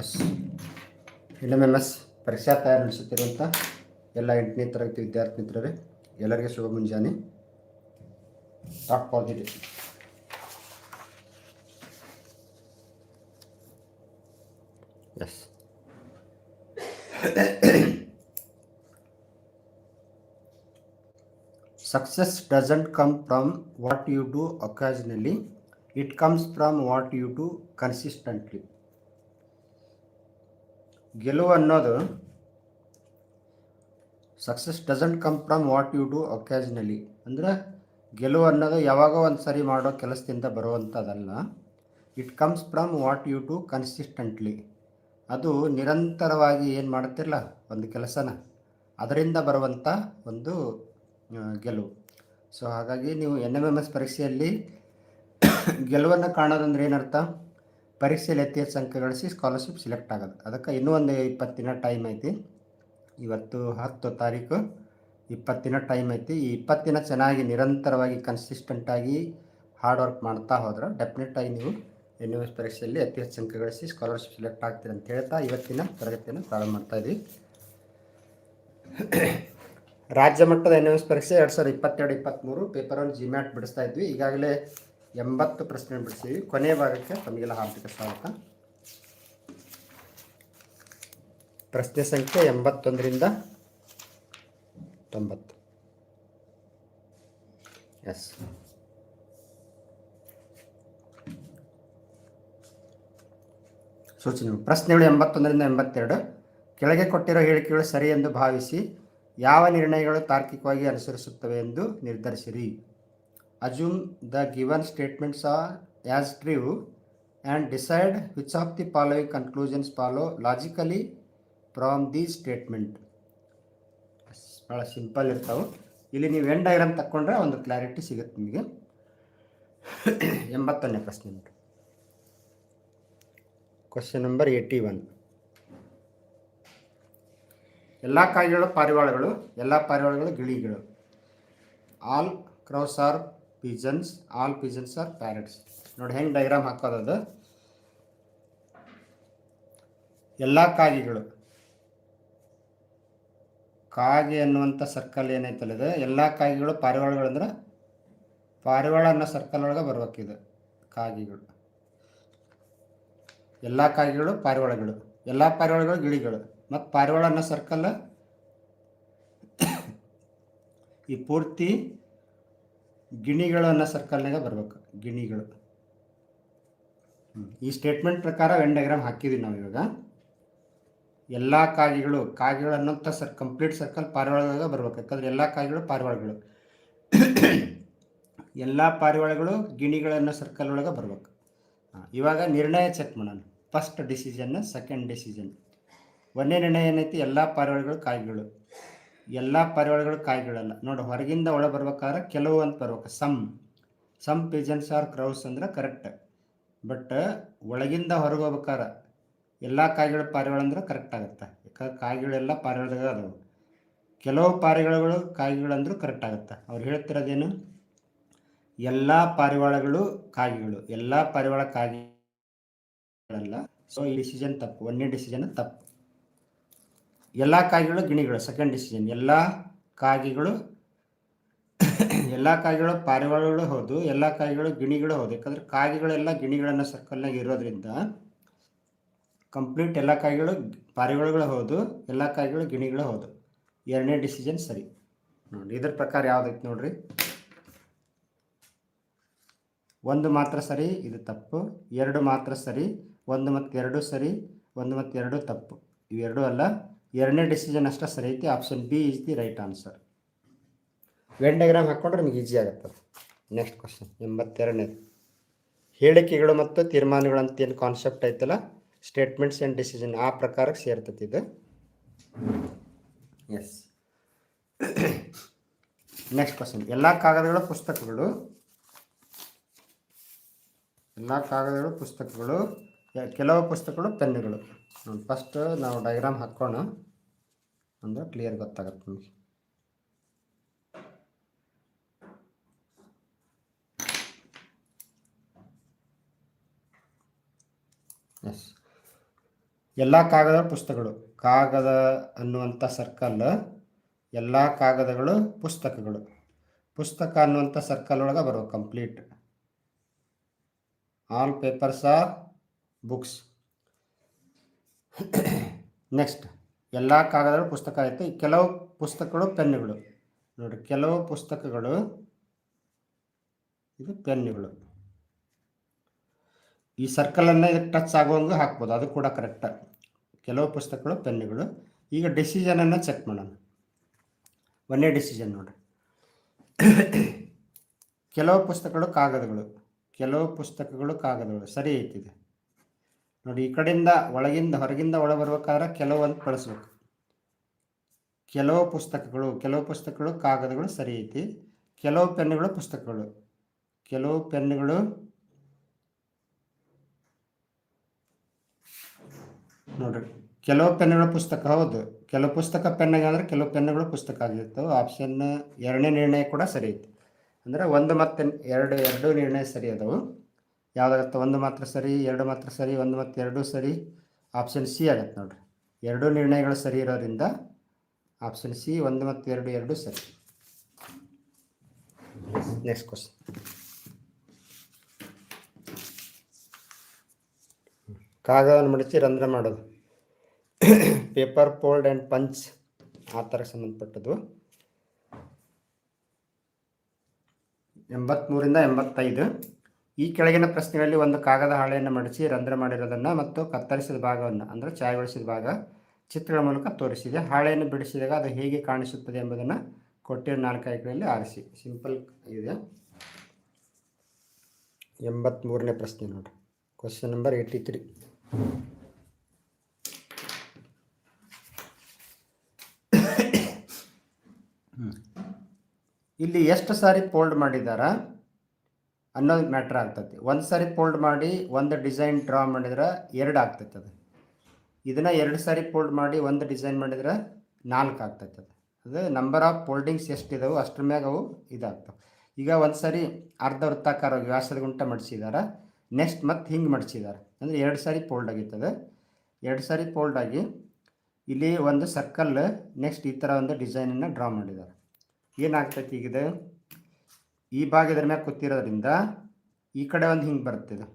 S L M M S ಪರೀಕ್ಷಾ ತಯಾರಿ ನಡೆಸುತ್ತಿರುವಂಥ ಎಲ್ಲ ಎಂಟನೇ ತರಗತಿ ವಿದ್ಯಾರ್ಥಿ ಮಿತ್ರರೇ ಎಲ್ಲರಿಗೆ ಶುಭ ಮುಂಜಾನೆ. Top positive S success doesn't come from what you do occasionally it comes from what you do consistently ಗೆಲುವು ಅನ್ನೋದು success doesn't come from what you do occasionally ಅಂದರೆ ಗೆಲುವು ಅನ್ನೋದು ಯಾವಾಗೋ ಒಂದು ಸರಿ ಮಾಡೋ ಕೆಲಸದಿಂದ ಬರುವಂಥದ್ದಲ್ಲ it comes from what you do consistently ಅದು ನಿರಂತರವಾಗಿ ಏನು ಮಾಡ್ತಿರಲ್ಲ ಒಂದು ಕೆಲಸನ. ಅದರಿಂದ ಬರುವಂಥ ಒಂದು ಗೆಲುವು. ಸೊ ಹಾಗಾಗಿ ನೀವು ಎನ್ ಎಂ ಎಂ ಎಸ್ ಪರೀಕ್ಷೆಯಲ್ಲಿ ಗೆಲುವನ್ನು ಕಾಣೋದಂದ್ರೆ ಏನರ್ಥ? ಪರೀಕ್ಷೆಯಲ್ಲಿ ಅತಿ ಹೆಚ್ಚು ಅಂಕ ಗಳಿಸಿ ಸ್ಕಾಲರ್ಶಿಪ್ ಸಿಲೆಕ್ಟ್ ಆಗೋದು ಅದಕ್ಕೆ ಇನ್ನೂ ಒಂದು ಇಪ್ಪತ್ತು ದಿನ ಟೈಮ್ ಐತಿ. ಇವತ್ತು ಹತ್ತು ತಾರೀಕು ಇಪ್ಪತ್ತು ದಿನ ಟೈಮ್ ಐತಿ. ಈ ಇಪ್ಪತ್ತು ದಿನ ಚೆನ್ನಾಗಿ ನಿರಂತರವಾಗಿ ಕನ್ಸಿಸ್ಟೆಂಟಾಗಿ ಹಾರ್ಡ್ ವರ್ಕ್ ಮಾಡ್ತಾ ಹೋದ್ರೆ ಡೆಫಿನೆಟಾಗಿ ನೀವು ಎನ್ ಎಸ್ ಪರೀಕ್ಷೆಯಲ್ಲಿ ಅತಿ ಹೆಚ್ಚು ಅಂಕ ಗಳಿಸಿ ಸ್ಕಾಲರ್ಶಿಪ್ ಸಿಲೆಕ್ಟ್ ಆಗ್ತೀರಿ ಅಂತ ಹೇಳ್ತಾ ಇವತ್ತಿನ ತರಗತಿಯನ್ನು ಪ್ರಾರಂಭ ಮಾಡ್ತಾ ಇದ್ವಿ. ರಾಜ್ಯ ಮಟ್ಟದ ಎನ್ ಎಸ್ ಪರೀಕ್ಷೆ ಎರಡು ಸಾವಿರದ ಇಪ್ಪತ್ತೆರಡು ಇಪ್ಪತ್ತ್ಮೂರು ಪೇಪರ್ ಒನ್ ಜಿಮ್ಯಾಟ್ ಬಿಡಿಸ್ತಾ ಇದ್ವಿ. ಈಗಾಗಲೇ ಎಂಬತ್ತು ಪ್ರಶ್ನೆ ಬಿಡಿಸಿದ್ವಿ ಕೊನೆಯ ಭಾಗಕ್ಕೆ ತಮಗೆಲ್ಲ ಹಾರ್ದಿಕ ಸ್ವಾಗತ. ಪ್ರಶ್ನೆ ಸಂಖ್ಯೆ ಎಂಬತ್ತೊಂದರಿಂದ ತೊಂಬತ್ತು. ಎಸ್ ಸೂಚನೆ. ಪ್ರಶ್ನೆಗಳು ಎಂಬತ್ತೊಂದರಿಂದ ಎಂಬತ್ತೆರಡು. ಕೆಳಗೆ ಕೊಟ್ಟಿರೋ ಹೇಳಿಕೆಗಳು ಸರಿ ಎಂದು ಭಾವಿಸಿ ಯಾವ ನಿರ್ಣಯಗಳು ತಾರ್ಕಿಕವಾಗಿ ಅನುಸರಿಸುತ್ತವೆ ಎಂದು ನಿರ್ಧರಿಸಿರಿ. Assume the given statements are as true and decide which of the following conclusions follow logically from the statement ಭಾಳ ಸಿಂಪಲ್ ಇರ್ತಾವೆ. ಇಲ್ಲಿ ನೀವು ಎಂಡ್ ಡೈಗ್ರಾಮ್ ತಕ್ಕೊಂಡ್ರೆ ಒಂದು ಕ್ಲಾರಿಟಿ ಸಿಗುತ್ತೆ ನಿಮಗೆ. ಎಂಬತ್ತೊಂದನೇ ಪ್ರಶ್ನೆ ಕ್ವಶನ್ ನಂಬರ್ ಏಯ್ಟಿ ಒನ್ ಎಲ್ಲ ಕಾಯಿಗಳು ಪಾರಿವಾಳಗಳು, ಎಲ್ಲ ಪಾರಿವಾಳಗಳು ಗಿಳಿಗಳು. All crows are pigeons all pigeons are parrots ನೋಡಿ ಹೆಂಗೆ ಡೈಗ್ರಾಮ್ ಹಾಕೋದದು? ಎಲ್ಲ ಕಾಗಿಗಳು. ಕಾಗೆ ಅನ್ನುವಂಥ ಸರ್ಕಲ್ ಏನೈತಲ್ಲ ಇದು? ಎಲ್ಲ ಕಾಗಿಗಳು ಪಾರಿವಾಳಗಳಂದ್ರೆ ಪಾರಿವಾಳ ಅನ್ನೋ ಸರ್ಕಲ್ ಒಳಗೆ ಬರ್ಬೇಕಿದೆ ಕಾಗಿಗಳು. ಎಲ್ಲ ಕಾಗಿಗಳು ಪಾರಿವಾಳಗಳು. ಎಲ್ಲ ಪಾರಿವಾಳಗಳು ಗಿಳಿಗಳು. ಮತ್ತು ಪಾರಿವಾಳ ಅನ್ನೋ ಸರ್ಕಲ್ ಈ ಪೂರ್ತಿ ಗಿಣಿಗಳು ಅನ್ನೋ ಸರ್ಕಲ್ನಾಗ ಬರ್ಬೇಕು. ಗಿಣಿಗಳು. ಈ ಸ್ಟೇಟ್ಮೆಂಟ್ ಪ್ರಕಾರ ವೆನ್ ಹಾಕಿದ್ವಿ ನಾವು ಇವಾಗ. ಎಲ್ಲ ಕಾಗಿಗಳು ಕಾಗಿಗಳು ಅನ್ನೋಂಥ ಸರ್ ಕಂಪ್ಲೀಟ್ ಸರ್ಕಲ್ ಪಾರಿವಾಳದಾಗ ಬರ್ಬೇಕು. ಯಾಕಂದ್ರೆ ಎಲ್ಲ ಕಾಗಿಗಳು ಪಾರಿವಾಳಗಳು. ಎಲ್ಲ ಪಾರಿವಾಳಗಳು ಗಿಣಿಗಳನ್ನು ಸರ್ಕಲ್ ಒಳಗೆ ಬರ್ಬೇಕು. ಇವಾಗ ನಿರ್ಣಯ ಚೆಕ್ ಮಾಡೋಣ. ಫಸ್ಟ್ ಡಿಸಿಷನ್ ಸೆಕೆಂಡ್ ಡಿಸಿಷನ್ ಒಂದೇ ನಿರ್ಣಯ ಏನೈತಿ? ಎಲ್ಲ ಪಾರಿವಾಳಗಳು, ಕಾಯಿಗಳು. ಎಲ್ಲ ಪರಿವಾರಗಳು ಕಾಯಿಗಳಲ್ಲ. ನೋಡಿ, ಹೊರಗಿಂದ ಒಳ ಬರ್ಬೇಕಾದ್ರೆ ಕೆಲವು ಅಂತ ಬರ್ಬೇಕು some some pigeons or crows ಅಂದ್ರೆ ಕರೆಕ್ಟ್ ಬಟ್ ಒಳಗಿಂದ ಹೊರಗೆ ಹೋಗ್ಬೇಕಾರೆ ಎಲ್ಲ ಕಾಯಿಗಳ ಪಾರಿವಾಳ ಅಂದ್ರೆ ಕರೆಕ್ಟ್ ಆಗುತ್ತೆ. ಯಾಕಂದ್ರೆ ಕಾಯಿಗಳೆಲ್ಲ ಪಾರಿವಾಳದಾಗ ಅದಾವೆ. ಕೆಲವು ಪಾರಿವಾಳಗಳು ಕಾಯಿಗಳಂದ್ರೂ ಕರೆಕ್ಟ್ ಆಗುತ್ತೆ. ಅವ್ರು ಹೇಳ್ತಿರೋದೇನು? ಎಲ್ಲ ಪಾರಿವಾಳಗಳು ಕಾಯಿಗಳು. ಎಲ್ಲ ಪಾರಿವಾಳ ಕಾಯಿಗಳಲ್ಲ. ಸೊ ಈ ಡಿಸಿಷನ್ ತಪ್ಪು. ಒಂದನೇ ಡಿಸಿಷನ್ ತಪ್ಪು. ಎಲ್ಲ ಕಾಗಿಗಳು ಗಿಣಿಗಳು ಸೆಕೆಂಡ್ ಡಿಸಿಷನ್ ಎಲ್ಲ ಕಾಗಿಗಳು ಎಲ್ಲ ಕಾಗಿಗಳು ಪಾರಿವಾಳಗಳು ಹೌದು, ಎಲ್ಲ ಕಾಗಿಗಳು ಗಿಣಿಗಳು ಹೌದು. ಯಾಕಂದರೆ ಕಾಗಿಗಳೆಲ್ಲ ಗಿಣಿಗಳನ್ನು ಸರ್ಕಲ್ನಾಗ ಇರೋದ್ರಿಂದ ಕಂಪ್ಲೀಟ್ ಎಲ್ಲ ಕಾಯಿಗಳು ಪಾರಿವಾಳಗಳು ಹೌದು, ಎಲ್ಲ ಕಾಯಿಗಳು ಗಿಣಿಗಳು ಹೌದು. ಎರಡನೇ ಡಿಸಿಷನ್ ಸರಿ. ನೋಡಿ, ಇದ್ರ ಪ್ರಕಾರ ಯಾವ್ದೈತೆ ನೋಡ್ರಿ. ಒಂದು ಮಾತ್ರ ಸರಿ, ಇದು ತಪ್ಪು. ಎರಡು ಮಾತ್ರ ಸರಿ, ಒಂದು ಮತ್ತು ಎರಡು ಸರಿ, ಒಂದು ಮತ್ತು ಎರಡು ತಪ್ಪು. ಇವೆರಡೂ ಅಲ್ಲ. ಎರಡನೇ ಡಿಸಿಷನ್ ಅಷ್ಟೇ ಸರಿ, ಐತಿ option B is the right answer when diagram ಹಾಕ್ಕೊಂಡ್ರೆ ನಿಮಗೆ ಈಸಿ ಆಗುತ್ತೆ ನೆಕ್ಸ್ಟ್ ಕ್ವಶನ್ ಎಂಬತ್ತೆರಡನೇದು. ಹೇಳಿಕೆಗಳು ಮತ್ತು ತೀರ್ಮಾನಗಳು ಅಂತ ಏನು ಕಾನ್ಸೆಪ್ಟ್ ಐತಲ್ಲ ಸ್ಟೇಟ್ಮೆಂಟ್ಸ್ ಆ್ಯಂಡ್ ಡಿಸಿಷನ್ ಆ ಪ್ರಕಾರಕ್ಕೆ ಸೇರ್ತೈತಿ ಇದು. ಎಸ್ ನೆಕ್ಸ್ಟ್ ಕ್ವಶನ್ ಎಲ್ಲ ಕಾಗದಗಳ ಪುಸ್ತಕಗಳು, ಎಲ್ಲ ಕಾಗದಗಳ ಪುಸ್ತಕಗಳು ಕೆಲವು ಪುಸ್ತಕಗಳು ಪೆನ್ನುಗಳು. ಫಸ್ಟ್ ನಾವು ಡಯಾಗ್ರಾಮ್ ಹಾಕೋಣ ಅಂದ್ರೆ ಕ್ಲಿಯರ್ ಗೊತ್ತಾಗತ್ತೆ ನಮಗೆ. ಎಸ್ ಎಲ್ಲ ಕಾಗದ ಪುಸ್ತಕಗಳು. ಕಾಗದ ಅನ್ನುವಂಥ ಸರ್ಕಲ್ ಎಲ್ಲ ಕಾಗದಗಳು ಪುಸ್ತಕಗಳು. ಪುಸ್ತಕ ಅನ್ನುವಂಥ ಸರ್ಕಲ್ ಒಳಗೆ ಬರುವ complete all papers are books next ಎಲ್ಲ ಕಾಗದಗಳು ಪುಸ್ತಕ ಐತೆ. ಕೆಲವು ಪುಸ್ತಕಗಳು ಪೆನ್ನುಗಳು. ನೋಡಿ, ಕೆಲವು ಪುಸ್ತಕಗಳು ಇದು ಪೆನ್ನುಗಳು. ಈ ಸರ್ಕಲನ್ನು ಇದಕ್ಕೆ ಟಚ್ ಆಗುವಂಗೆ ಹಾಕ್ಬೋದು. ಅದು ಕೂಡ ಕರೆಕ್ಟ ಕೆಲವು ಪುಸ್ತಕಗಳು ಪೆನ್ನುಗಳು. ಈಗ ಡಿಸಿಷನನ್ನು ಚೆಕ್ ಮಾಡೋಣ. ಒಂದೇ ಡಿಸಿಷನ್ ನೋಡಿರಿ. ಕೆಲವು ಪುಸ್ತಕಗಳು ಕಾಗದಗಳು. ಕೆಲವು ಪುಸ್ತಕಗಳು ಕಾಗದಗಳು. ಸರಿ ಐತಿದೆ ನೋಡಿ, ಈ ಕಡೆಯಿಂದ ಒಳಗಿಂದ, ಹೊರಗಿಂದ ಒಳ ಬರ್ಬೇಕಾದ್ರೆ ಕೆಲವೊಂದು ಅಂತ ಬಳಸ್ಬೇಕು. ಕೆಲವು ಪುಸ್ತಕಗಳು ಕೆಲವು ಪುಸ್ತಕಗಳು ಕಾಗದಗಳು ಸರಿ ಐತಿ. ಕೆಲವು ಪೆನ್ನುಗಳು ಪುಸ್ತಕಗಳು. ಕೆಲವು ಪೆನ್ನುಗಳು ನೋಡ್ರಿ, ಕೆಲವು ಪೆನ್ನುಗಳ ಪುಸ್ತಕ, ಹೌದು. ಕೆಲವು ಪುಸ್ತಕ ಪೆನ್ನಾಗ ಅಂದ್ರೆ ಕೆಲವು ಪೆನ್ನುಗಳು ಪುಸ್ತಕ ಆಗಿರ್ತವೆ. ಆಪ್ಷನ್ ಎರಡನೇ ನಿರ್ಣಯ ಕೂಡ ಸರಿ ಐತಿ. ಅಂದ್ರೆ ಒಂದು ಮತ್ತು ಎರಡು ಎರಡು ನಿರ್ಣಯ ಸರಿ ಅದಾವು. ಯಾವ್ದಾಗತ್ತೆ? ಒಂದು ಮಾತ್ರ ಸರಿ, ಎರಡು ಮಾತ್ರ ಸರಿ, ಒಂದು ಮತ್ತು ಎರಡು ಸರಿ ಆಪ್ಷನ್ ಸಿ ಆಗತ್ತೆ ನೋಡ್ರಿ. ಎರಡು ನಿರ್ಣಯಗಳು ಸರಿ ಇರೋದ್ರಿಂದ ಆಪ್ಷನ್ ಸಿ ಒಂದು ಮತ್ತು ಎರಡು ಎರಡು ಸರಿ. ನೆಕ್ಸ್ಟ್ ಕ್ವಶನ್ ಕಾಗದವನ್ನು ಮಡಚಿ ರಂಧ್ರ ಮಾಡೋದು. ಪೇಪರ್ ಫೋಲ್ಡ್ ಆ್ಯಂಡ್ ಪಂಚ್ ಆ ಥರ ಸಂಬಂಧಪಟ್ಟದ್ದು. ಎಂಬತ್ತ್ಮೂರಿಂದ ಎಂಬತ್ತೈದು. ಈ ಕೆಳಗಿನ ಪ್ರಶ್ನೆಗಳಲ್ಲಿ ಒಂದು ಕಾಗದ ಹಾಳೆಯನ್ನು ಮಡಿಸಿ ರಂಧ್ರ ಮಾಡಿರೋದನ್ನು ಮತ್ತು ಕತ್ತರಿಸಿದ ಭಾಗವನ್ನು ಅಂದರೆ ಛಾಯಗೊಳಿಸಿದ ಭಾಗ ಚಿತ್ರಗಳ ಮೂಲಕ ತೋರಿಸಿದೆ. ಹಾಳೆಯನ್ನು ಬಿಡಿಸಿದಾಗ ಅದು ಹೇಗೆ ಕಾಣಿಸುತ್ತದೆ ಎಂಬುದನ್ನು ಕೊಟ್ಟಿರೋ ನಾಲ್ಕು ಆಯ್ಕೆಗಳಲ್ಲಿ ಆರಿಸಿ. ಸಿಂಪಲ್ ಇದೆ. ಎಂಬತ್ತ್ಮೂರನೇ ಪ್ರಶ್ನೆ ನೋಡಿರಿ ಕ್ವಶನ್ ನಂಬರ್ ಏಯ್ಟಿ ತ್ರೀ ಇಲ್ಲಿ ಎಷ್ಟು ಸಾರಿ ಫೋಲ್ಡ್ ಮಾಡಿದಾರ ಅನ್ನೋದು ಮ್ಯಾಟ್ರ್ ಆಗ್ತೈತಿ. ಒಂದು ಸಾರಿ ಫೋಲ್ಡ್ ಮಾಡಿ, ಒಂದು ಡಿಸೈನ್ ಡ್ರಾ ಮಾಡಿದ್ರೆ ಎರಡು ಆಗ್ತೈತೆ ಅದು. ಇದನ್ನು ಎರಡು ಸಾರಿ ಫೋಲ್ಡ್ ಮಾಡಿ, ಒಂದು ಡಿಸೈನ್ ಮಾಡಿದ್ರೆ ನಾಲ್ಕು ಆಗ್ತೈತೆ ಅದು. ಅದು ನಂಬರ್ ಆಫ್ ಫೋಲ್ಡಿಂಗ್ಸ್ ಎಷ್ಟಿದಾವೆ, ಅಷ್ಟ್ರ ಮ್ಯಾಗ ಅವು ಇದಾಗ್ತವೆ. ಈಗ ಒಂದು ಸಾರಿ ಅರ್ಧ ವೃತ್ತಾಕಾರ ವ್ಯಾಸದ ಗುಂಟ ಮಡಿಸಿದಾರೆ ನೆಕ್ಸ್ಟ್ ಮತ್ತೆ ಹಿಂಗೆ ಮಡಿಸಿದ್ದಾರೆ ಅಂದರೆ ಎರಡು ಸಾರಿ ಫೋಲ್ಡ್ ಆಗಿತ್ತದೆ ಎರಡು ಸಾರಿ ಫೋಲ್ಡ್ ಆಗಿ ಇಲ್ಲಿ ಒಂದು ಸರ್ಕಲ್ ನೆಕ್ಸ್ಟ್ ಈ ಥರ ಒಂದು ಡಿಸೈನನ್ನು ಡ್ರಾ ಮಾಡಿದ್ದಾರೆ ಏನಾಗ್ತೈತಿ ಈಗ ಈ ಭಾಗ ಇದ್ರ ಮ್ಯಾಗ ಕೂತಿರೋದ್ರಿಂದ ಈ ಕಡೆ ಒಂದು ಹಿಂಗೆ ಬರುತ್ತೆ ಇದು.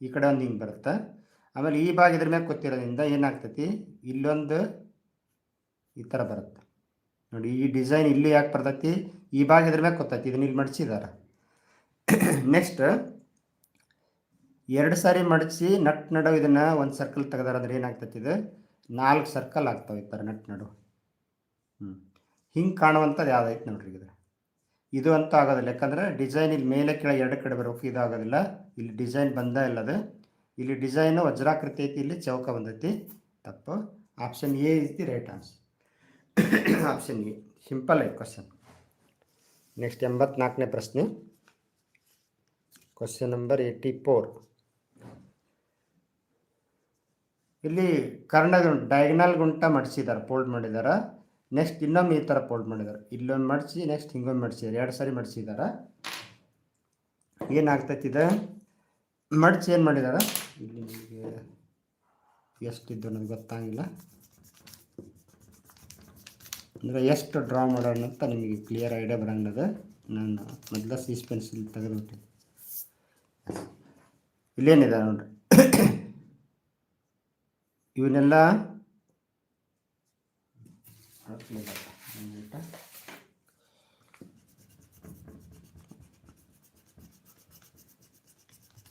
ಈ ಕಡೆ ಒಂದು ಹಿಂಗೆ ಬರುತ್ತೆ. ಆಮೇಲೆ ಈ ಭಾಗ ಇದ್ರ ಮ್ಯಾಗ ಕೂತಿರೋದ್ರಿಂದ ಏನಾಗ್ತೈತಿ? ಇಲ್ಲೊಂದು ಈ ಥರ ಬರುತ್ತೆ. ನೋಡಿ, ಈ ಡಿಸೈನ್ ಇಲ್ಲಿ ಯಾಕೆ ಬರ್ತೈತಿ? ಈ ಭಾಗ ಇದ್ರ ಮ್ಯಾಗ ಕೂತೈತಿ, ಇದನ್ನ ಇಲ್ಲಿ ಮಡಿಸಿದಾರೆ ನೆಕ್ಸ್ಟ್, ಎರಡು ಸಾರಿ ಮಡಚಿ ನಟ್ ನಡು ಇದನ್ನು ಒಂದು ಸರ್ಕಲ್ ತೆಗೆದಾರ ಅಂದ್ರೆ ಏನಾಗ್ತೈತಿ ಇದು? ನಾಲ್ಕು ಸರ್ಕಲ್ ಆಗ್ತಾವೆ ಈ ಥರ ನಟ್ ನಡು. ಹ್ಞೂ ಹಿಂಗೆ ಕಾಣುವಂಥದ್ದು ಯಾವ್ದೈತೆ ನೋಡ್ರಿ ಇದು ಇದು ಅಂತ ಆಗೋದಿಲ್ಲ. ಯಾಕಂದರೆ ಡಿಸೈನ್ ಇಲ್ಲಿ ಮೇಲೆ ಕೆಳಗೆ ಎರಡು ಕಡೆ ಬರಬೇಕು ಇದಾಗೋದಿಲ್ಲ. ಇಲ್ಲಿ ಡಿಸೈನ್ ಬಂದ ಇಲ್ಲ ಅದು ಇಲ್ಲಿ ಡಿಸೈನು ವಜ್ರಾಕೃತಿ ಐತಿ, ಇಲ್ಲಿ ಚೌಕ ಬಂದೈತಿ. ತಪ್ಪು. Option A is the right answer option A simple ಐತೆ ಕ್ವಶನ್ ನೆಕ್ಸ್ಟ್ ಎಂಬತ್ನಾಲ್ಕನೇ ಪ್ರಶ್ನೆ. ಕ್ವಶನ್ ನಂಬರ್ ಏಯ್ಟಿ ಫೋರ್ ಇಲ್ಲಿ ಕರ್ಣದ ಡಯಾಗ್ನಲ್ ಗುಂಟ ಮಡಿಸಿದ್ದಾರೆ ಫೋಲ್ಡ್ ಮಾಡಿದ್ದಾರೆ. ನೆಕ್ಸ್ಟ್ ಇನ್ನೊಮ್ಮೆ ಈ ಥರ ಫೋಲ್ಡ್ ಮಾಡಿದ್ದಾರೆ. ಇಲ್ಲೊಂದು ಮಡಿಸಿ ನೆಕ್ಸ್ಟ್ ಹಿಂಗೊಂದು ಮಡಿಸಿದ್ದಾರೆ ಎರಡು ಸಾರಿ ಮಡಿಸಿದ್ದಾರೆ ಏನಾಗ್ತೈತಿದೆ? ಮಡಿಸಿ ಏನು ಮಾಡಿದ್ದಾರೆ ಇಲ್ಲಿ ನಿಮಗೆ ಎಷ್ಟಿದ್ದು ಅನ್ನೋದು ಗೊತ್ತಾಗಿಲ್ಲ. ಅಂದರೆ ಎಷ್ಟು ಡ್ರಾ ಮಾಡೋಣ ಅಂತ ನಿಮಗೆ ಕ್ಲಿಯರ್ ಐಡಿಯಾ ಬರಂಗದ. ನಾನು ಮೊದಲ ಸೀಸ್ ಪೆನ್ಸಿಲ್ ತೆಗೆದುಬಿಟ್ಟೆ ಇಲ್ಲೇನಿದೆ ನೋಡ್ರಿ. ಇವನ್ನೆಲ್ಲ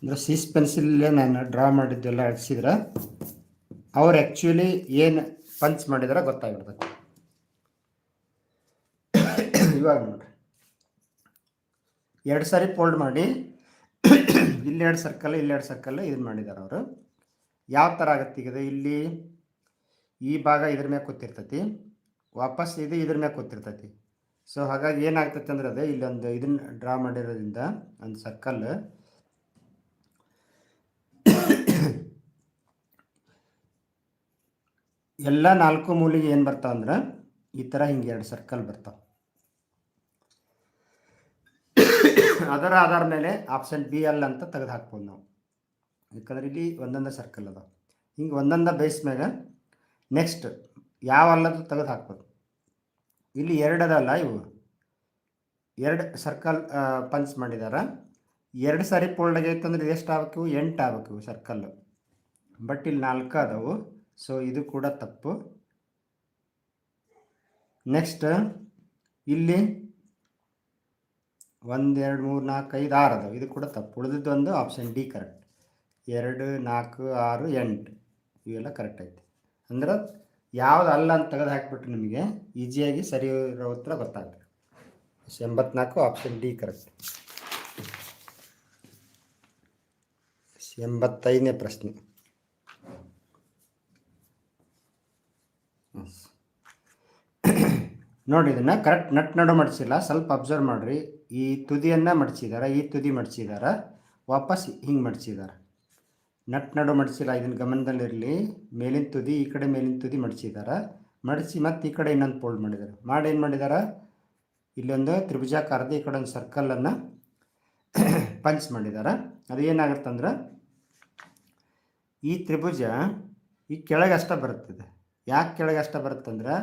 ಅಂದರೆ ಸೀಸ್ ಪೆನ್ಸಿಲ್ಲೇ ನಾನು ಡ್ರಾ ಮಾಡಿದ್ದೆಲ್ಲ ಅಡ್ಸಿದ್ರೆ ಅವ್ರು ಆ್ಯಕ್ಚುಲಿ ಏನು ಪಂಚ್ ಮಾಡಿದಾರೆ ಗೊತ್ತಾಗಿರ್ತದೆ ಇವಾಗ ನೋಡ್ರಿ. ಎರಡು ಸಾರಿ ಫೋಲ್ಡ್ ಮಾಡಿ, ಇಲ್ಲಿ ಎರಡು ಸರ್ಕಲ್ ಇಲ್ಲಿ ಎರಡು ಸರ್ಕಲ್ ಇದನ್ನ ಮಾಡಿದ್ದಾರೆ ಅವರು. ಯಾವ ಥರ ಆಗತ್ತೆ ಈಗ? ಇಲ್ಲಿ ಈ ಭಾಗ ಇದ್ರ ಮೇಲೆ ಕೂತಿರ್ತೈತಿ. ವಾಪಸ್ ಇದು, ಇದ್ರ ಮ್ಯಾಗ ಕೂತಿರ್ತೈತಿ ಸೊ ಹಾಗಾಗಿ ಏನಾಗ್ತೈತೆ ಅಂದ್ರೆ ಅದೇ ಇಲ್ಲೊಂದು ಇದನ್ನ ಡ್ರಾ ಮಾಡಿರೋದ್ರಿಂದ ಒಂದು ಸರ್ಕಲ್ ಎಲ್ಲ ನಾಲ್ಕು ಮೂಲಿಗೆ ಏನು ಬರ್ತಾವ ಅಂದ್ರೆ ಈ ಥರ ಹಿಂಗೆ ಎರಡು ಸರ್ಕಲ್ ಬರ್ತಾವ. ಅದರ ಆಧಾರ ಮೇಲೆ ಆಪ್ಷನ್ ಬಿ ಅಲ್ಲ ಅಂತ ತೆಗೆದು ಹಾಕ್ಬೋದು ನಾವು. ಯಾಕಂದ್ರೆ ಇಲ್ಲಿ ಒಂದೊಂದು ಸರ್ಕಲ್ ಅದಾವ. ಹಿಂಗೆ ಒಂದೊಂದ ಬೇಸ್ ಮೇಲೆ ನೆಕ್ಸ್ಟ್ ಯಾವ ಅಲ್ಲದು ತೆಗೆದು ಹಾಕ್ಬೋದು. ಇಲ್ಲಿ ಎರಡದಲ್ಲ ಇವು ಎರಡು ಸರ್ಕಲ್ ಪಂಚ್ ಮಾಡಿದಾರ. ಎರಡು ಸಾರಿ ಪೋಲ್ಡ್ ಆಗೈತೆ ಅಂದ್ರೆ ಎಷ್ಟು ಆಗ್ಬೇಕು? ಎಂಟು ಆಗ್ಬೇಕು ಇವು ಸರ್ಕಲ್ಲು ಬಟ್ ಇಲ್ಲಿ ನಾಲ್ಕು ಅದಾವು. ಸೊ ಇದು ಕೂಡ ತಪ್ಪು. ನೆಕ್ಸ್ಟ್ ಇಲ್ಲಿ ಒಂದು, ಎರಡು, ಮೂರು, ನಾಲ್ಕು, ಐದು, ಆರು ಅದಾವೆ. ಇದು ಕೂಡ ತಪ್ಪು. ಉಳಿದಿದ್ದು ಒಂದು ಆಪ್ಷನ್ ಡಿ ಕರೆಕ್ಟ್ ಎರಡು, ನಾಲ್ಕು, ಆರು, ಎಂಟು. ಇವೆಲ್ಲ ಕರೆಕ್ಟ್ ಐತೆ. ಅಂದ್ರೆ ಯಾವ್ದು ಅಲ್ಲ ಅಂತ ತೆಗೆದು ಹಾಕ್ಬಿಟ್ರೆ ನಿಮಗೆ ಈಸಿಯಾಗಿ ಸರಿ ಇರೋ ಉತ್ತರ ಗೊತ್ತಾಗುತ್ತೆ. ಎಂಬತ್ನಾಲ್ಕು ಆಪ್ಷನ್ ಡಿ ಕರೆಕ್ಟ್. ಎಂಬತ್ತೈದನೇ ಪ್ರಶ್ನೆ. ನೋಡಿ, ಇದನ್ನು ಕರೆಕ್ಟ್ ನಟ್ ನಡು ಮಡಿಸಿಲ್ಲ, ಸ್ವಲ್ಪ ಅಬ್ಸರ್ವ್ ಮಾಡಿರಿ. ಈ ತುದಿಯನ್ನು ಮಡಿಸಿದಾರ, ಈ ತುದಿ ಮಡಿಸಿದಾರ, ವಾಪಸ್ ಹಿಂಗೆ ಮಡಿಸಿದ್ದಾರೆ ನಟ್ ನಡು ಮಡಿಸಿಲ್ಲ ಇದನ್ನ ಗಮನದಲ್ಲಿರಲಿ. ಮೇಲಿನ ತುದಿ, ಈ ಕಡೆ ಮೇಲಿನ ತುದಿ ಮಡಿಸಿದ್ದಾರೆ ಮಡಿಸಿ ಮತ್ತೆ ಈ ಕಡೆ ಇನ್ನೊಂದು ಫೋಲ್ಡ್ ಮಾಡಿದ್ದಾರೆ ಮಾಡಿ ಏನು ಮಾಡಿದ್ದಾರೆ ಇಲ್ಲೊಂದು ತ್ರಿಭುಜಾಕಾರದ ಈ ಕಡೆ ಒಂದು ಸರ್ಕಲನ್ನು ಪಂಚ್ ಮಾಡಿದ್ದಾರೆ ಅದು ಏನಾಗುತ್ತಂದ್ರೆ, ಈ ತ್ರಿಭುಜ ಈ ಕೆಳಗೆ ಅಷ್ಟೇ ಬರುತ್ತದೆ. ಯಾಕೆ ಕೆಳಗೆ ಅಷ್ಟೇ ಬರುತ್ತಂದ್ರೆ,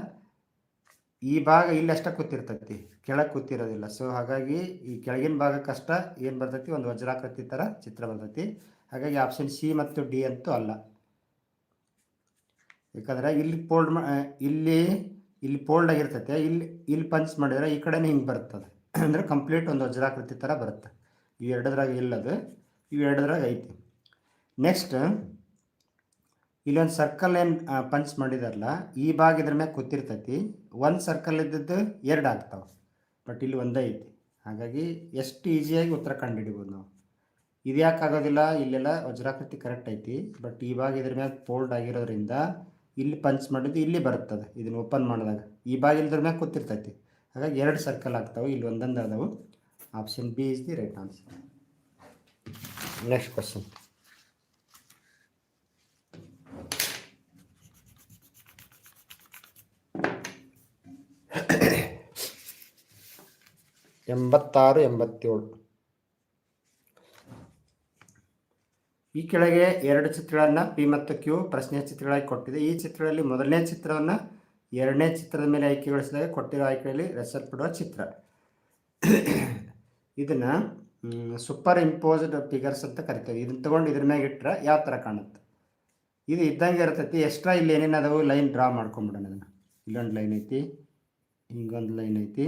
ಈ ಭಾಗ ಇಲ್ಲಿ ಅಷ್ಟೇ ಕೂತಿರ್ತೈತಿ. ಕೆಳಗೆ ಕೂತಿರೋದಿಲ್ಲ. ಸೊ ಹಾಗಾಗಿ ಈ ಕೆಳಗಿನ ಭಾಗಕ್ಕಷ್ಟ ಏನು ಬರ್ತೈತಿ? ಒಂದು ವಜ್ರಾಕೃತಿ ಥರ ಚಿತ್ರ ಬರ್ತೈತಿ. ಹಾಗಾಗಿ ಆಪ್ಷನ್ ಸಿ ಮತ್ತು ಡಿ ಅಂತೂ ಅಲ್ಲ. ಯಾಕಂದ್ರೆ ಇಲ್ಲಿ ಫೋಲ್ಡ್ ಇಲ್ಲಿ ಇಲ್ಲಿ ಫೋಲ್ಡ್ ಆಗಿರ್ತೈತೆ, ಇಲ್ಲಿ ಇಲ್ಲಿ ಪಂಚ್ ಮಾಡಿದ್ರೆ ಈ ಕಡೆನೇ ಹಿಂಗೆ ಬರ್ತದೆ. ಅಂದರೆ ಕಂಪ್ಲೀಟ್ ಒಂದು ವಜ್ರಾಕೃತಿ ಥರ ಬರುತ್ತೆ. ಇವು ಎರಡದ್ರಾಗ ಇಲ್ಲದು, ಇವು ಎರಡದ್ರಾಗ ಐತಿ. ನೆಕ್ಸ್ಟ್ ಇಲ್ಲೊಂದು ಸರ್ಕಲ್ ಏನು ಪಂಚ್ ಮಾಡಿದಾರಲ್ಲ, ಈ ಭಾಗ ಇದ್ರ ಮ್ಯಾಗ ಕೂತಿರ್ತೈತಿ. ಒಂದು ಸರ್ಕಲ್ ಇದ್ದದ್ದು ಎರಡು ಆಗ್ತಾವೆ. ಬಟ್ ಇಲ್ಲಿ ಒಂದೇ ಐತಿ. ಹಾಗಾಗಿ ಎಷ್ಟು ಈಸಿಯಾಗಿ ಉತ್ತರ ಕಂಡುಹಿಡಿಬೋದು ನಾವು. ಇದು ಯಾಕೆ ಆಗೋದಿಲ್ಲ ಇಲ್ಲೆಲ್ಲ ವಜ್ರಾಕೃತಿ ಕರೆಕ್ಟ್ ಐತಿ. ಬಟ್ ಭಾಗ ಇದ್ರ ಮ್ಯಾಗ ಫೋಲ್ಡ್ ಆಗಿರೋದ್ರಿಂದ ಇಲ್ಲಿ ಪಂಚ್ ಮಾಡಿದ್ದು ಇಲ್ಲಿ ಬರುತ್ತದೆ. ಇದನ್ನು ಓಪನ್ ಮಾಡಿದಾಗ ಈ ಭಾಗ ಇಲ್ದ್ರ ಮ್ಯಾಗ ಕೂತಿರ್ತೈತಿ. ಹಾಗಾಗಿ ಎರಡು ಸರ್ಕಲ್ ಆಗ್ತಾವೆ. ಇಲ್ಲಿ ಒಂದೊಂದು ಅದಾವು option B is the right answer next question ಎಂಬತ್ತಾರು, ಎಂಬತ್ತೇಳು. ಈ ಕೆಳಗೆ ಎರಡು ಚಿತ್ರಗಳನ್ನು ಪಿ ಮತ್ತು ಕ್ಯೂ ಪ್ರಶ್ನೆ ಚಿತ್ರಗಳಾಗಿ ಕೊಟ್ಟಿದೆ. ಈ ಚಿತ್ರದಲ್ಲಿ ಮೊದಲನೇ ಚಿತ್ರವನ್ನು ಎರಡನೇ ಚಿತ್ರದ ಮೇಲೆ ಆಯ್ಕೆಗೊಳಿಸಿದಾಗ ಕೊಟ್ಟಿರೋ ಆಯ್ಕೆಯಲ್ಲಿ ರಚಿಸಲ್ಪಡುವ ಚಿತ್ರ. ಇದನ್ನು ಸೂಪರ್ ಇಂಪೋಸ್ಡ್ ಫಿಗರ್ಸ್ ಅಂತ ಕರಿತೀವಿ. ಇದನ್ನ ತೊಗೊಂಡು ಇದ್ರ ಮ್ಯಾಗ ಇಟ್ಟರೆ ಯಾವ ಥರ ಕಾಣುತ್ತೆ? ಇದು ಇದ್ದಂಗೆ ಇರ್ತೈತಿ. ಎಕ್ಸ್ಟ್ರಾ ಇಲ್ಲಿ ಏನೇನು ಅದಾವು ಲೈನ್ ಡ್ರಾ ಮಾಡ್ಕೊಂಬಿಡೋಣ ಅದನ್ನು ಇಲ್ಲೊಂದು ಲೈನ್ ಐತಿ, ಹಿಂಗೊಂದು ಲೈನ್ ಐತಿ.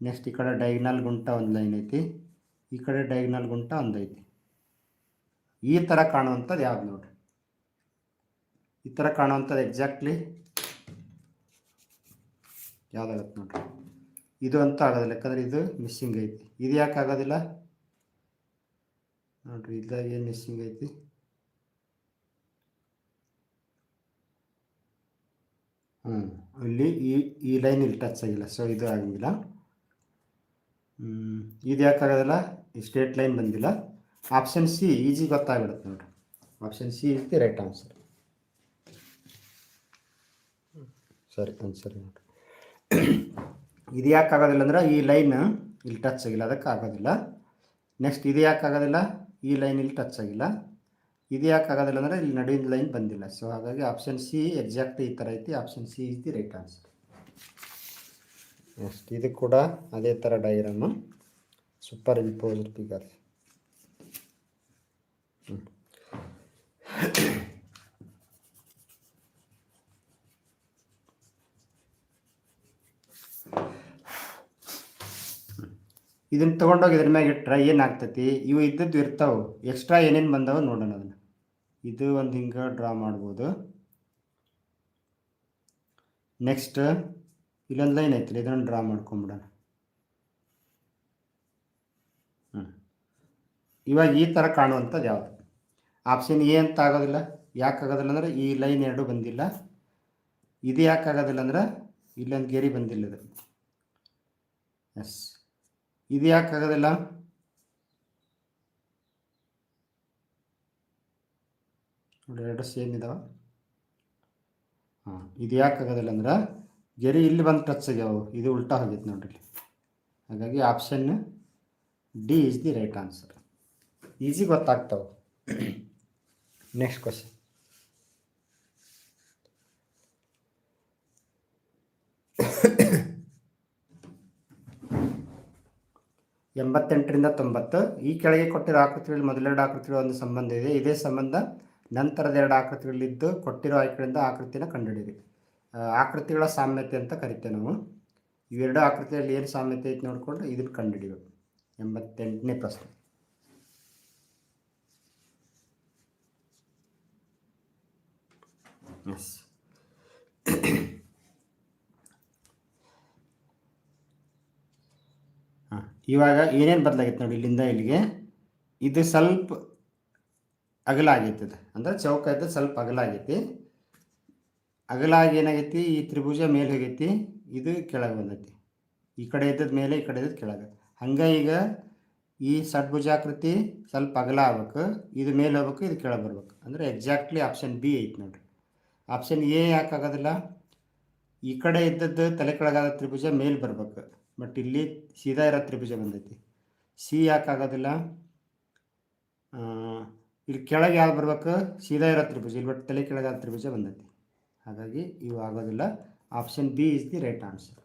ನೆಕ್ಸ್ಟ್ ಈ ಕಡೆ ಡೈಗ್ನಲ್ ಗುಂಟ ಒಂದು ಲೈನ್ ಐತಿ. ಈ ಕಡೆ ಡೈಗ್ನಲ್ ಗುಂಟ ಒಂದು ಐತಿ. ಈ ಥರ ಕಾಣುವಂಥದ್ದು ಯಾವ್ದು ನೋಡ್ರಿ? ಈ ಥರ ಕಾಣುವಂಥದ್ದು ಎಕ್ಸಾಕ್ಟ್ಲಿ ಯಾವ್ದಾಗತ್ತೆ ನೋಡ್ರಿ? ಇದು ಅಂತ ಆಗೋದಿಲ್ಲ, ಯಾಕಂದ್ರೆ ಇದು ಮಿಸ್ಸಿಂಗ್ ಐತಿ. ಇದು ಯಾಕೆ ಆಗೋದಿಲ್ಲ? ನೋಡ್ರಿ, ಇದ್ದಾಗ ಏನು ಮಿಸ್ಸಿಂಗ್ ಐತಿ? ಹ್ಞೂ ಇಲ್ಲಿ ಈ ಈ ಲೈನ್ ಇಲ್ಲಿ ಟಚ್ ಆಗಿಲ್ಲ ಸೊ ಇದು ಆಗಂಗಿಲ್ಲ ಇದು ಯಾಕೆ ಆಗೋದಿಲ್ಲ? ಈ ಸ್ಟ್ರೇಟ್ ಲೈನ್ ಬಂದಿಲ್ಲ. ಆಪ್ಷನ್ ಸಿ ಈಜಿ ಗೊತ್ತಾಗ್ಬಿಡುತ್ತೆ ನೋಡ್ರಿ. Option C is the right answer ಸರಿ ಆನ್ಸರ್ ನೋಡ್ರಿ. ಇದು ಯಾಕೆ ಆಗೋದಿಲ್ಲ ಅಂದ್ರೆ ಈ ಲೈನ್ ಇಲ್ಲಿ ಟಚ್ ಆಗಿಲ್ಲ, ಅದಕ್ಕೆ ಆಗೋದಿಲ್ಲ. ನೆಕ್ಸ್ಟ್ ಇದು ಯಾಕೆ ಆಗೋದಿಲ್ಲ? ಈ ಲೈನ್ ಇಲ್ಲಿ ಟಚ್ ಆಗಿಲ್ಲ. ಇದು ಯಾಕೆ ಆಗೋದಿಲ್ಲ ಅಂದರೆ ಇಲ್ಲಿ ನಡುವಿನ ಲೈನ್ ಬಂದಿಲ್ಲ. ಸೊ ಹಾಗಾಗಿ ಆಪ್ಷನ್ ಸಿ ಎಕ್ಸಾಕ್ಟ್ ಈ ಥರ ಐತಿ option C is the right answer next ಇದು ಕೂಡ ಅದೇ ಥರ ಡೈಗ್ರಾಮು ಸೂಪರ್ ಇಂಪೋಸ್ಡ್ ಫಿಗರ್ ಇದನ್ನ ತೊಗೊಂಡೋಗಿ ಇದ್ರ ಮ್ಯಾಗ ಇಟ್ರೆ ಏನಾಗ್ತೈತಿ? ಇವು ಇದ್ದದ್ದು ಇರ್ತಾವೆ. ಎಕ್ಸ್ಟ್ರಾ ಏನೇನು ಬಂದಾವ ನೋಡೋಣ ಅದನ್ನು. ಇದು ಒಂದು ಹಿಂಗೆ ಡ್ರಾ ಮಾಡ್ಬೋದು. ನೆಕ್ಸ್ಟ್ ಇಲ್ಲೊಂದು ಲೈನ್ ಐತಿಲ್ಲ ಇದನ್ನು ಡ್ರಾ ಮಾಡ್ಕೊಂಬಿಡೋಣ. ಹ್ಞೂ ಇವಾಗ ಈ ಥರ ಕಾಣುವಂಥದ್ದು ಯಾವುದು? ಆಪ್ಷನ್ ಎ ಅಂತ ಆಗೋದಿಲ್ಲ. ಯಾಕೆ ಆಗೋದಿಲ್ಲ ಅಂದರೆ ಈ ಲೈನ್ ಎರಡು ಬಂದಿಲ್ಲ. ಇದು ಯಾಕೆ ಆಗೋದಿಲ್ಲ ಅಂದ್ರೆ ಇಲ್ಲೊಂದು ಗೆರಿ ಬಂದಿಲ್ಲ ಇದು. ಎಸ್ ಇದು ಯಾಕೆ ಆಗೋದಿಲ್ಲ? ನೋಡಿ, ಎರಡು ಸೇಮ್ ಇದಾವ. ಹಾಂ, ಇದು ಯಾಕೆ ಆಗೋದಿಲ್ಲ ಅಂದ್ರೆ ಗೆರಿ ಇಲ್ಲಿ ಬಂದು ಟಚ್ ಆಗ್ಯಾವ ಇದು ಉಲ್ಟಾ ಹೋಗಿತ್ತು ನೋಡ್ರಿ. ಹಾಗಾಗಿ option D is the right answer easy ಗೊತ್ತಾಗ್ತಾವೆ. Next question ಎಂಬತ್ತೆಂಟರಿಂದ ತೊಂಬತ್ತು. ಈ ಕೆಳಗೆ ಕೊಟ್ಟಿರೋ ಆಕೃತಿಗಳಲ್ಲಿ ಮೊದಲೆರಡು ಆಕೃತಿಗಳ ಒಂದು ಸಂಬಂಧ ಇದೆ. ಇದೇ ಸಂಬಂಧ ನಂತರದ ಎರಡು ಆಕೃತಿಗಳಿದ್ದು ಕೊಟ್ಟಿರೋ ಆಯ್ಕೆಗಳಿಂದ ಆಕೃತಿನ ಕಂಡುಹಿಡಿಯಿರಿ. ಆಕೃತಿಗಳ ಸಾಮ್ಯತೆ ಅಂತ ಕರಿತೇವೆ ನಾವು. ಇವೆರಡು ಆಕೃತಿಯಲ್ಲಿ ಏನು ಸಾಮ್ಯತೆ ಐತೆ ನೋಡಿಕೊಂಡು ಇದನ್ನು ಕಂಡುಹಿಡಿಬೇಕು. ಎಂಬತ್ತೆಂಟನೇ ಪ್ರಶ್ನೆ. ಹಾಂ, ಇವಾಗ ಏನೇನು ಬದಲಾಗೈತೆ ನೋಡಿ ಇಲ್ಲಿಂದ ಇಲ್ಲಿಗೆ. ಇದು ಸ್ವಲ್ಪ ಅಗಲ ಆಗೈತೆ ಅಂದ್ರೆ ಚೌಕ ಇದ್ದು ಸ್ವಲ್ಪ ಅಗಲ ಆಗೈತಿ ಅಗಲಾಗಿ ಏನಾಗೈತಿ? ಈ ತ್ರಿಭುಜ ಮೇಲೆ ಹೋಗೈತಿ. ಇದು ಕೆಳಗೆ ಬಂದೈತಿ. ಈ ಕಡೆ ಇದ್ದದ ಮೇಲೆ, ಈ ಕಡೆ ಇದ್ದದ ಕೆಳಗೆ. ಹಂಗೆ ಈಗ ಈ ಷಡ್ಭುಜಾಕೃತಿ ಸ್ವಲ್ಪ ಅಗಲ ಆಗ್ಬೇಕು ಇದು ಮೇಲೆ ಹೋಗ್ಬೇಕು, ಇದು ಕೆಳಗೆ ಬರ್ಬೇಕು. ಅಂದರೆ ಎಕ್ಸಾಕ್ಟ್ಲಿ ಆಪ್ಷನ್ ಬಿ ಐತಿ ನೋಡ್ರಿ. ಆಪ್ಷನ್ ಎ ಯಾಕೆ ಆಗೋದಿಲ್ಲ ಈ ಕಡೆ ಇದ್ದದ್ದು ತಲೆ ಕೆಳಗಾದ ತ್ರಿಭುಜ ಮೇಲೆ ಬರ್ಬೇಕು. ಬಟ್ ಇಲ್ಲಿ ಸೀದಾ ಇರೋ ತ್ರಿಭುಜ ಬಂದೈತಿ. ಸಿ ಯಾಕೆ ಆಗೋದಿಲ್ಲ ಇಲ್ಲಿ ಕೆಳಗೆ ಯಾವ್ದು ಬರ್ಬೇಕು? ಸೀದಾ ಇರೋ ತ್ರಿಭುಜ. ಇಲ್ಲಿ ಬಟ್ ತಲೆ ಕೆಳಗಾದ ತ್ರಿಭುಜ ಬಂದೈತಿ. ಹಾಗಾಗಿ ಇವು ಆಗೋದಿಲ್ಲ. Option B is the right answer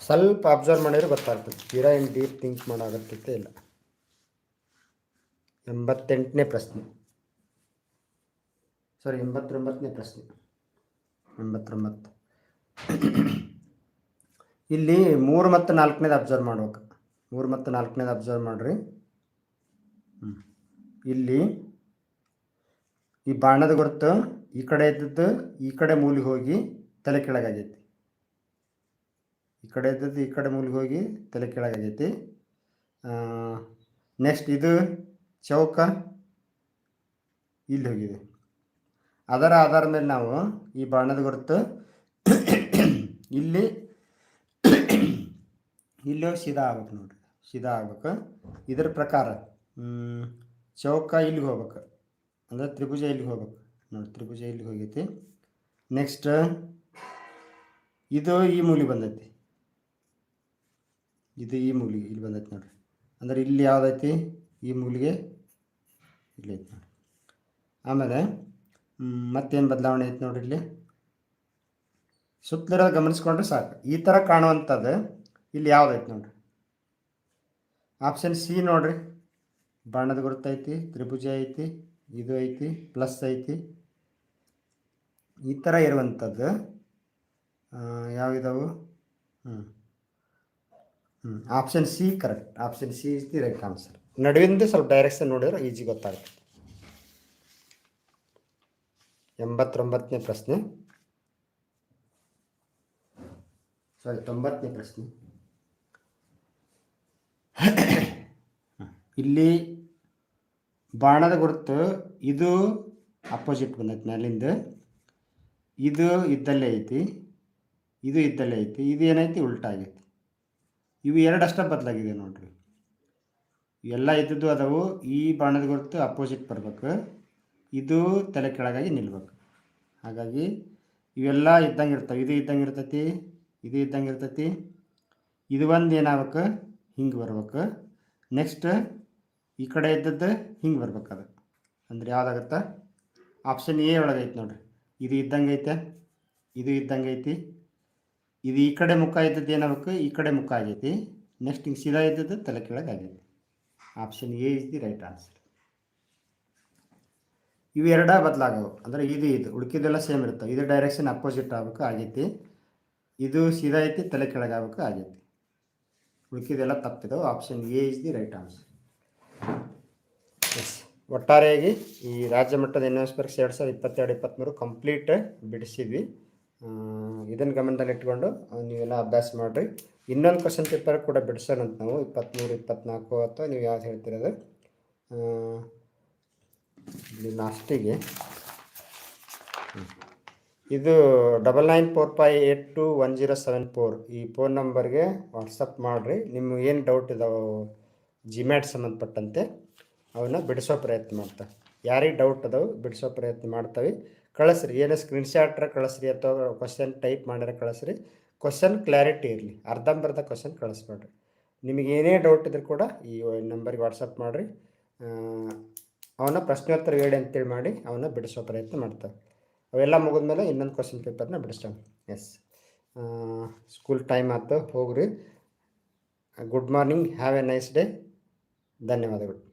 ಸ್ವಲ್ಪ ಅಬ್ಸರ್ವ್ ಮಾಡಿದ್ರೆ ಗೊತ್ತಾಗ್ತದೆ. ತೀರಾ ಏನು ಡೀಪ್ ಥಿಂಕ್ ಮಾಡೋ ಅಗತ್ಯತೆ ಇಲ್ಲ. ಎಂಬತ್ತೆಂಟನೇ ಪ್ರಶ್ನೆ. ಸಾರಿ ಎಂಬತ್ತೊಂಬತ್ತನೇ ಪ್ರಶ್ನೆ. ಎಂಬತ್ತೊಂಬತ್ತು. ಇಲ್ಲಿ ಮೂರು ಮತ್ತು ನಾಲ್ಕನೇದು ಅಬ್ಸರ್ವ್ ಮಾಡ್ಬೇಕು. ಮೂರು ಮತ್ತು ನಾಲ್ಕನೇದು ಅಬ್ಸರ್ವ್ ಮಾಡ್ರಿ. ಇಲ್ಲಿ ಈ ಬಾಣದ ಗುರುತು ಈ ಕಡೆ ಇದ್ದದ್ದು ಈ ಕಡೆ ಮೂಲಿಗೆ ಹೋಗಿ ತಲೆ ಕೆಳಗಾಗೈತಿ. ಈ ಕಡೆ ಇದ್ದದ್ದು ಈ ಕಡೆ ಮೂಲಿಗೆ ಹೋಗಿ ತಲೆ ಕೆಳಗಾಗೈತಿ. ನೆಕ್ಸ್ಟ್ ಇದು ಚೌಕ ಇಲ್ಲಿ ಹೋಗಿದೆ. ಅದರ ಆಧಾರದ ಮೇಲೆ ನಾವು ಈ ಬಾಣದ ಗುರುತು ಇಲ್ಲಿ ಇಲ್ಲಿ ಸೀದಾ ಆಗ್ಬೇಕು ನೋಡ್ರಿ. ಸೀದಾ ಆಗ್ಬೇಕು. ಇದ್ರ ಪ್ರಕಾರ ಚೌಕ ಇಲ್ಲಿಗೆ ಹೋಗ್ಬೇಕು. ಅಂದರೆ ತ್ರಿಭುಜ ಇಲ್ಲಿಗೆ ಹೋಗ್ಬೇಕು. ನೋಡಿ ತ್ರಿಭುಜ ಇಲ್ಲಿಗೆ ಹೋಗೈತಿ. ನೆಕ್ಸ್ಟ್ ಇದು ಈ ಮೂಲಿ ಬಂದೈತಿ. ಇದು ಈ ಮೂಲಿ ಇಲ್ಲಿ ಬಂದೈತಿ ನೋಡ್ರಿ. ಅಂದ್ರೆ ಇಲ್ಲಿ ಯಾವ್ದೈತಿ? ಈ ಮೂಲಿಗೆ ಇಲ್ಲಿ ಐತಿ ನೋಡಿ ಆಮೇಲೆ ಮತ್ತೇನು ಬದಲಾವಣೆ ಐತಿ ನೋಡ್ರಿ ಇಲ್ಲಿ? ಸುತ್ತಲಿರೋದು ಗಮನಿಸ್ಕೊಂಡ್ರೆ ಸಾಕು. ಈ ಥರ ಕಾಣುವಂಥದ್ದು ಇಲ್ಲಿ ಯಾವ್ದೈತಿ ನೋಡ್ರಿ? ಆಪ್ಷನ್ ಸಿ ನೋಡ್ರಿ. ಬಾಣದ ಗುರುತೈತಿ ತ್ರಿಭುಜ ಐತಿ, ಇದು ಐತಿ ಪ್ಲಸ್ ಐತಿ. ಈ ಥರ ಇರುವಂಥದ್ದು ಯಾವಿದಾವು ಹ್ಞೂ ಹ್ಞೂ option C correct option C is the right answer ನಡುವಿಂದ ಸ್ವಲ್ಪ ಡೈರೆಕ್ಷನ್ ನೋಡಿದ್ರೆ ಈಜಿ ಗೊತ್ತಾಗುತ್ತೆ. ಎಂಬತ್ತೊಂಬತ್ತನೇ ಪ್ರಶ್ನೆ. ಸಾರಿ, ತೊಂಬತ್ತನೇ ಪ್ರಶ್ನೆ. ಇಲ್ಲಿ ಬಾಣದ ಗುರುತು ಇದು ಅಪೋಸಿಟ್ ಬಂದೈತಿ ಮೇಲಿಂದ. ಇದು ಇದ್ದಲ್ಲೇ ಐತಿ, ಇದು ಇದ್ದಲ್ಲೇ ಐತಿ, ಇದು ಏನೈತಿ ಉಲ್ಟಾ ಆಗೈತಿ ಇವು ಎರಡಷ್ಟ ಬದಲಾಗಿದೆ ನೋಡ್ರಿ. ಎಲ್ಲ ಇದ್ದದ್ದು ಅದಾವು, ಈ ಬಾಣದ ಗುರುತು ಅಪೋಸಿಟ್ ಬರ್ಬೇಕು. ಇದು ತಲೆ ಕೆಳಗಾಗಿ ನಿಲ್ಬೇಕು. ಹಾಗಾಗಿ ಇವೆಲ್ಲ ಇದ್ದಂಗೆ ಇರ್ತವೆ. ಇದು ಇದ್ದಂಗೆ ಇರ್ತೈತಿ, ಇದು ಇದ್ದಂಗೆ ಇರ್ತೈತಿ. ಇದು ಒಂದು ಏನಾಗ್ಬೇಕು? ಹಿಂಗೆ ಬರ್ಬೇಕು. ನೆಕ್ಸ್ಟ್ ಈ ಕಡೆ ಇದ್ದದ್ದು ಹಿಂಗೆ ಬರ್ಬೇಕು ಅದು. ಅಂದರೆ ಯಾವುದಾಗತ್ತ? ಆಪ್ಷನ್ ಎ ಒಳಗೆ ಐತಿ ನೋಡ್ರಿ. ಇದು ಇದ್ದಂಗೆ ಐತೆ, ಇದು ಇದ್ದಂಗೆ ಐತಿ. ಇದು ಈ ಕಡೆ ಮುಖ ಇದ್ದದ್ದು ಏನಾಗಬೇಕು? ಈ ಕಡೆ ಮುಖ ಆಗೈತಿ. ನೆಕ್ಸ್ಟ್ ಹಿಂಗೆ ಸೀದಾ ಇದ್ದದ್ದು ತಲೆ ಕೆಳಗೆ ಆಗೈತಿ. Option A is the right answer ಇವು ಎರಡ ಬದಲಾಗವು. ಅಂದರೆ ಇದು ಇದು. ಉಳ್ಕಿದೆಲ್ಲ ಸೇಮ್ ಇರುತ್ತೆ. ಇದು ಡೈರೆಕ್ಷನ್ ಅಪೋಸಿಟ್ ಆಗ್ಬೇಕು, ಆಗೈತಿ. ಇದು ಸೀದಾ ಐತಿ, ತಲೆ ಕೆಳಗೆ ಆಗ್ಬೇಕು, ಆಗೈತಿ. ಉಳ್ಕಿದೆಲ್ಲ ತಪ್ಪಿದವು. Option A is the right answer yes ಒಟ್ಟಾರೆಯಾಗಿ ಈ ರಾಜ್ಯ ಮಟ್ಟದ ಎಸ್ ಪರೀಕ್ಷೆ ಎರಡು ಸಾವಿರದ ಇಪ್ಪತ್ತೆರಡು, ಇಪ್ಪತ್ತ್ಮೂರು ಕಂಪ್ಲೀಟ್ ಬಿಡಿಸಿದ್ವಿ. ಇದನ್ನು ಗಮನದಲ್ಲಿ ಇಟ್ಕೊಂಡು ನೀವೆಲ್ಲ ಅಭ್ಯಾಸ ಮಾಡಿರಿ. ಇನ್ನೊಂದು ಕ್ವಶನ್ ಪೇಪರ್ ಕೂಡ ಬಿಡಿಸೋಣಂತ ನಾವು. ಇಪ್ಪತ್ತ್ಮೂರು, ಇಪ್ಪತ್ತ್ನಾಲ್ಕು ಅಥವಾ ನೀವು ಯಾವ್ದು ಹೇಳ್ತಿರೋದು? ಇಲ್ಲಿ ಲಾಸ್ಟಿಗೆ ಇದು double nine four five eight two one zero seven four ಈ ಫೋನ್ ನಂಬರ್ಗೆ ವಾಟ್ಸಪ್ ಮಾಡಿರಿ. ನಿಮ್ಗೆ ಏನು ಡೌಟ್ ಇದಾವೆ ಜಿಮ್ಯಾಟ್ ಸಂಬಂಧಪಟ್ಟಂತೆ, ಅವನ್ನ ಬಿಡಿಸೋ ಪ್ರಯತ್ನ ಮಾಡ್ತಾರೆ ಯಾರಿಗೆ ಡೌಟ್ ಅದಾವೆ ಬಿಡಿಸೋ ಪ್ರಯತ್ನ ಮಾಡ್ತವೆ. ಕಳಿಸ್ರಿ, ಏನೋ ಸ್ಕ್ರೀನ್ಶಾಟ್ರ ಕಳಿಸ್ರಿ ಅಥವಾ ಕ್ವಶನ್ ಟೈಪ್ ಮಾಡಿರ ಕಳಿಸ್ರಿ. ಕ್ವಶನ್ ಕ್ಲಾರಿಟಿ ಇರಲಿ. ಅರ್ಧಂಬರ್ಧ ಕ್ವಶನ್ ಕಳಿಸ್ಬೇಡ್ರಿ. ನಿಮಗೆ ಏನೇ ಡೌಟ್ ಇದ್ರೂ ಕೂಡ ಈ ನಂಬರಿಗೆ ವಾಟ್ಸಪ್ ಮಾಡಿರಿ. ಅವನ ಪ್ರಶ್ನೋತ್ತರ ಹೇಳಿ ಅಂತೇಳಿ ಮಾಡಿ ಅವನ್ನ ಬಿಡಿಸೋ ಪ್ರಯತ್ನ ಮಾಡ್ತಾರೆ. ಅವೆಲ್ಲ ಮುಗಿದ್ಮೇಲೆ ಇನ್ನೊಂದು ಕ್ವಶನ್ ಪೇಪರ್ನ ಬಿಡಿಸ್ತಾನೆ ಎಸ್ ಸ್ಕೂಲ್ ಟೈಮ್ ಆಯ್ತು. ಹೋಗ್ರಿ. Good morning have a nice day ಧನ್ಯವಾದಗಳು.